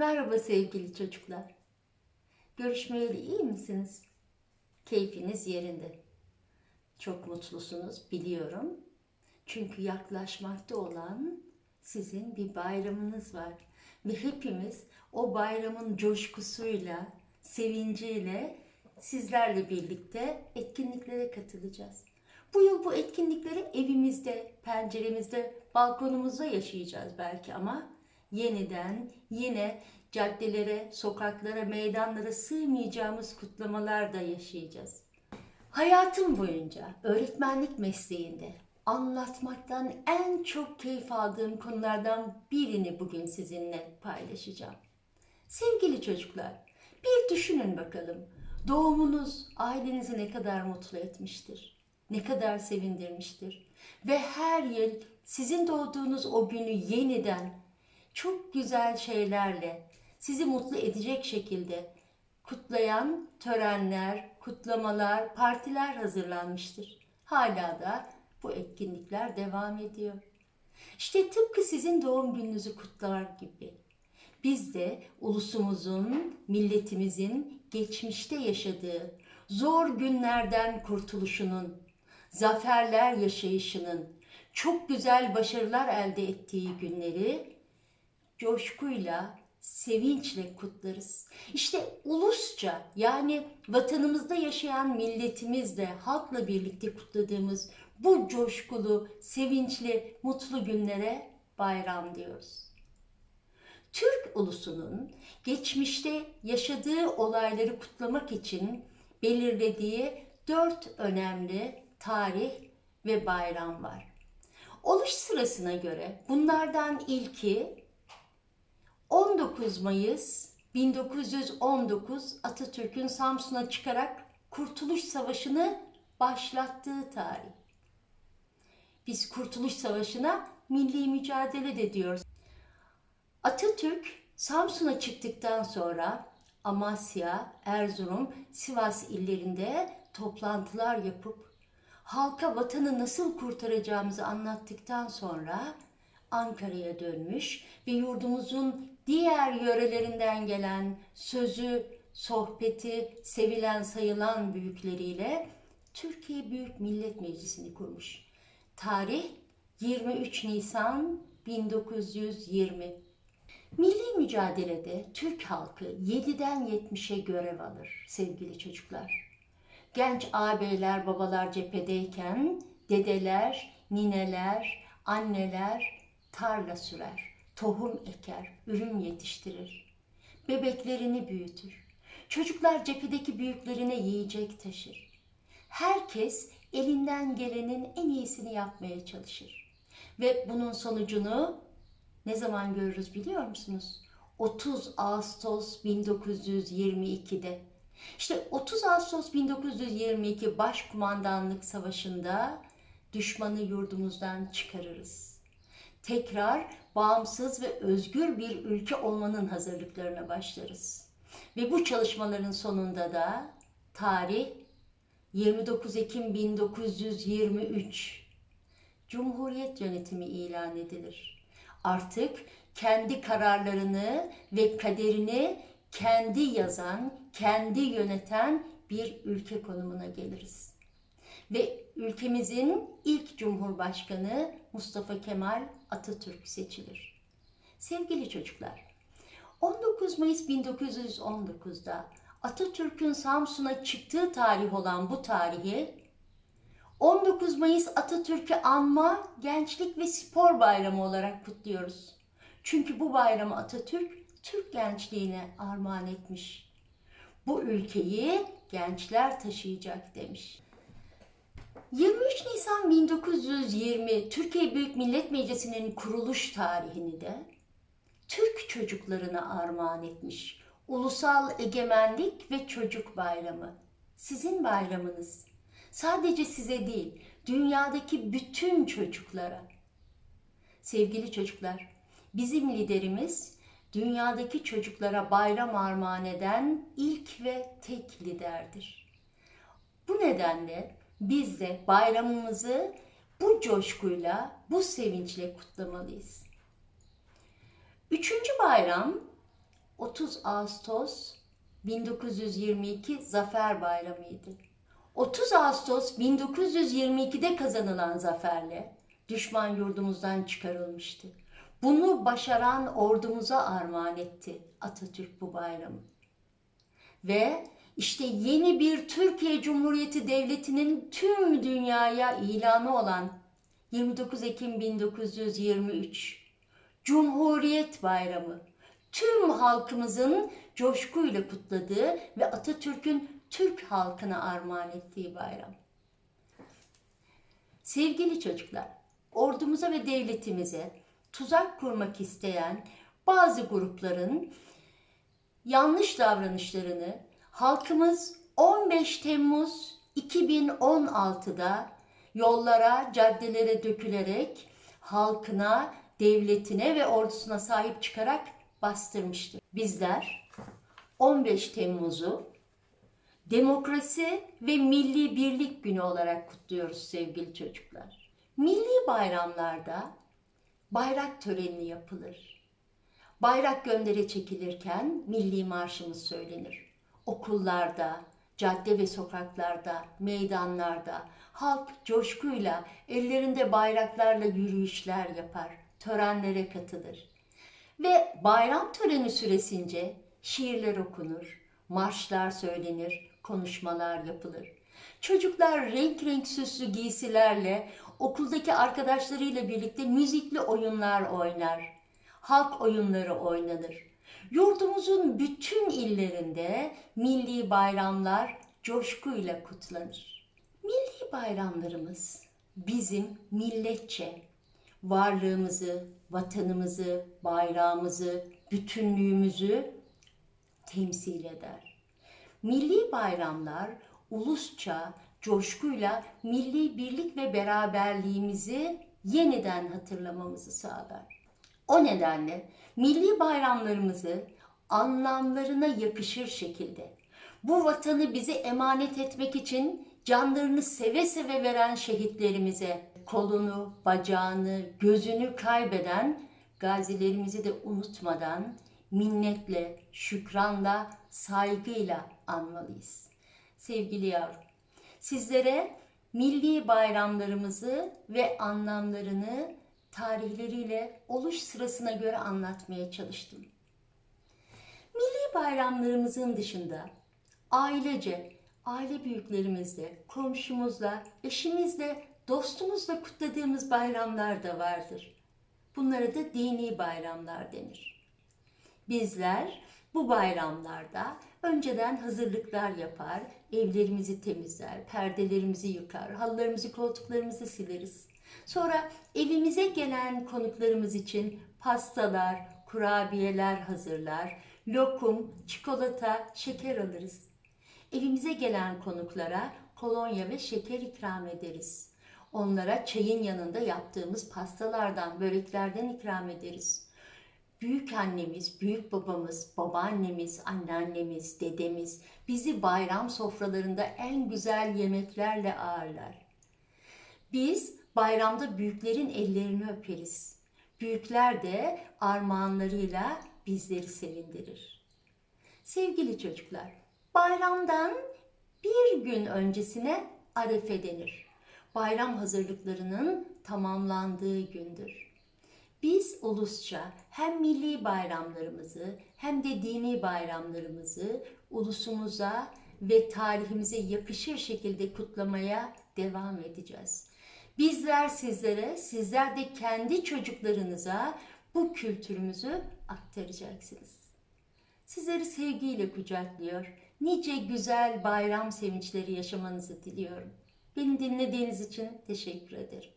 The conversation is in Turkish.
Merhaba sevgili çocuklar. Görüşmeyeli iyi misiniz? Keyfiniz yerinde. Çok mutlusunuz biliyorum. Çünkü yaklaşmakta olan sizin bir bayramınız var. Ve hepimiz o bayramın coşkusuyla, sevinciyle sizlerle birlikte etkinliklere katılacağız. Bu yıl bu etkinlikleri evimizde, penceremizde, balkonumuzda yaşayacağız belki ama yeniden yine caddelere, sokaklara, meydanlara sığmayacağımız kutlamalar da yaşayacağız. Hayatım boyunca öğretmenlik mesleğinde anlatmaktan en çok keyif aldığım konulardan birini bugün sizinle paylaşacağım. Sevgili çocuklar, bir düşünün bakalım. Doğumunuz ailenizi ne kadar mutlu etmiştir? Ne kadar sevindirmiştir? Ve her yıl sizin doğduğunuz o günü yeniden çok güzel şeylerle sizi mutlu edecek şekilde kutlayan törenler, kutlamalar, partiler hazırlanmıştır. Hala da bu etkinlikler devam ediyor. İşte tıpkı sizin doğum gününüzü kutlar gibi biz de ulusumuzun, milletimizin geçmişte yaşadığı zor günlerden kurtuluşunun, zaferler yaşayışının, çok güzel başarılar elde ettiği günleri coşkuyla, sevinçle kutlarız. İşte ulusça yani vatanımızda yaşayan milletimizle, halkla birlikte kutladığımız bu coşkulu, sevinçli, mutlu günlere bayram diyoruz. Türk ulusunun geçmişte yaşadığı olayları kutlamak için belirlediği dört önemli tarih ve bayram var. Oluş sırasına göre bunlardan ilki 19 Mayıs 1919 Atatürk'ün Samsun'a çıkarak Kurtuluş Savaşı'nı başlattığı tarih. Biz Kurtuluş Savaşı'na milli mücadele de diyoruz. Atatürk Samsun'a çıktıktan sonra Amasya, Erzurum, Sivas illerinde toplantılar yapıp halka vatanı nasıl kurtaracağımızı anlattıktan sonra Ankara'ya dönmüş ve yurdumuzun diğer yörelerinden gelen sözü, sohbeti, sevilen sayılan büyükleriyle Türkiye Büyük Millet Meclisi'ni kurmuş. Tarih 23 Nisan 1920. Milli mücadelede Türk halkı 7'den 70'e görev alır sevgili çocuklar. Genç ağabeyler, babalar cephedeyken dedeler, nineler, anneler tarla sürer, tohum eker, ürün yetiştirir. Bebeklerini büyütür. Çocuklar cephedeki büyüklerine yiyecek taşır. Herkes elinden gelenin en iyisini yapmaya çalışır. Ve bunun sonucunu ne zaman görürüz biliyor musunuz? 30 Ağustos 1922'de. İşte 30 Ağustos 1922 Başkumandanlık Savaşı'nda düşmanı yurdumuzdan çıkarırız. Tekrar bağımsız ve özgür bir ülke olmanın hazırlıklarına başlarız. Ve bu çalışmaların sonunda da tarih 29 Ekim 1923 Cumhuriyet yönetimi ilan edilir. Artık kendi kararlarını ve kaderini kendi yazan, kendi yöneten bir ülke konumuna geliriz. Ve ülkemizin ilk cumhurbaşkanı Mustafa Kemal Atatürk seçilir. Sevgili çocuklar, 19 Mayıs 1919'da Atatürk'ün Samsun'a çıktığı tarih olan bu tarihi 19 Mayıs Atatürk'ü anma Gençlik ve Spor Bayramı olarak kutluyoruz. Çünkü bu bayramı Atatürk Türk gençliğine armağan etmiş. Bu ülkeyi gençler taşıyacak demiş. 23 Nisan 1920 Türkiye Büyük Millet Meclisi'nin kuruluş tarihini de Türk çocuklarına armağan etmiş. Ulusal Egemenlik ve Çocuk Bayramı. Sizin bayramınız. Sadece size değil, dünyadaki bütün çocuklara. Sevgili çocuklar, bizim liderimiz dünyadaki çocuklara bayram armağan eden ilk ve tek liderdir. Bu nedenle biz de bayramımızı bu coşkuyla, bu sevinçle kutlamalıyız. Üçüncü bayram 30 Ağustos 1922 Zafer Bayramı'ydı. 30 Ağustos 1922'de kazanılan zaferle düşman yurdumuzdan çıkarılmıştı. Bunu başaran ordumuza armağan etti Atatürk bu bayramı. Ve işte yeni bir Türkiye Cumhuriyeti Devleti'nin tüm dünyaya ilanı olan 29 Ekim 1923 Cumhuriyet Bayramı tüm halkımızın coşkuyla kutladığı ve Atatürk'ün Türk halkına armağan ettiği bayram. Sevgili çocuklar, ordumuza ve devletimize tuzak kurmak isteyen bazı grupların yanlış davranışlarını halkımız 15 Temmuz 2016'da yollara, caddelere dökülerek halkına, devletine ve ordusuna sahip çıkarak bastırmıştır. Bizler 15 Temmuz'u Demokrasi ve Milli Birlik Günü olarak kutluyoruz sevgili çocuklar. Milli bayramlarda bayrak töreni yapılır. Bayrak göndere çekilirken milli marşımız söylenir. Okullarda, cadde ve sokaklarda, meydanlarda halk coşkuyla ellerinde bayraklarla yürüyüşler yapar, törenlere katılır. Ve bayram töreni süresince şiirler okunur, marşlar söylenir, konuşmalar yapılır. Çocuklar renk renk süslü giysilerle okuldaki arkadaşlarıyla birlikte müzikli oyunlar oynar. Halk oyunları oynanır. Yurdumuzun bütün illerinde milli bayramlar coşkuyla kutlanır. Milli bayramlarımız bizim milletçe varlığımızı, vatanımızı, bayrağımızı, bütünlüğümüzü temsil eder. Milli bayramlar ulusça, coşkuyla milli birlik ve beraberliğimizi yeniden hatırlamamızı sağlar. O nedenle milli bayramlarımızı anlamlarına yakışır şekilde bu vatanı bize emanet etmek için canlarını seve seve veren şehitlerimize kolunu, bacağını, gözünü kaybeden gazilerimizi de unutmadan minnetle, şükranla, saygıyla anmalıyız. Sevgili yavrum, sizlere milli bayramlarımızı ve anlamlarını tarihleriyle oluş sırasına göre anlatmaya çalıştım. Milli bayramlarımızın dışında ailece, aile büyüklerimizle, komşumuzla, eşimizle, dostumuzla kutladığımız bayramlar da vardır. Bunlara da dini bayramlar denir. Bizler bu bayramlarda önceden hazırlıklar yapar, evlerimizi temizler, perdelerimizi yıkar, halılarımızı, koltuklarımızı sileriz. Sonra evimize gelen konuklarımız için pastalar, kurabiyeler hazırlar, lokum, çikolata, şeker alırız. Evimize gelen konuklara kolonya ve şeker ikram ederiz. Onlara çayın yanında yaptığımız pastalardan, böreklerden ikram ederiz. Büyük annemiz, büyük babamız, babaannemiz, anneannemiz, dedemiz bizi bayram sofralarında en güzel yemeklerle ağırlar. Biz bayramda büyüklerin ellerini öperiz. Büyükler de armağanlarıyla bizleri sevindirir. Sevgili çocuklar, bayramdan bir gün öncesine arefe denir. Bayram hazırlıklarının tamamlandığı gündür. Biz ulusça hem milli bayramlarımızı hem de dini bayramlarımızı ulusumuza ve tarihimize yakışır şekilde kutlamaya devam edeceğiz. Bizler sizlere, sizler de kendi çocuklarınıza bu kültürümüzü aktaracaksınız. Sizleri sevgiyle kucaklıyor. Nice güzel bayram sevinçleri yaşamanızı diliyorum. Beni dinlediğiniz için teşekkür ederim.